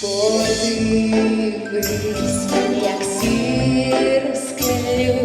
Подивись, як сір скелю.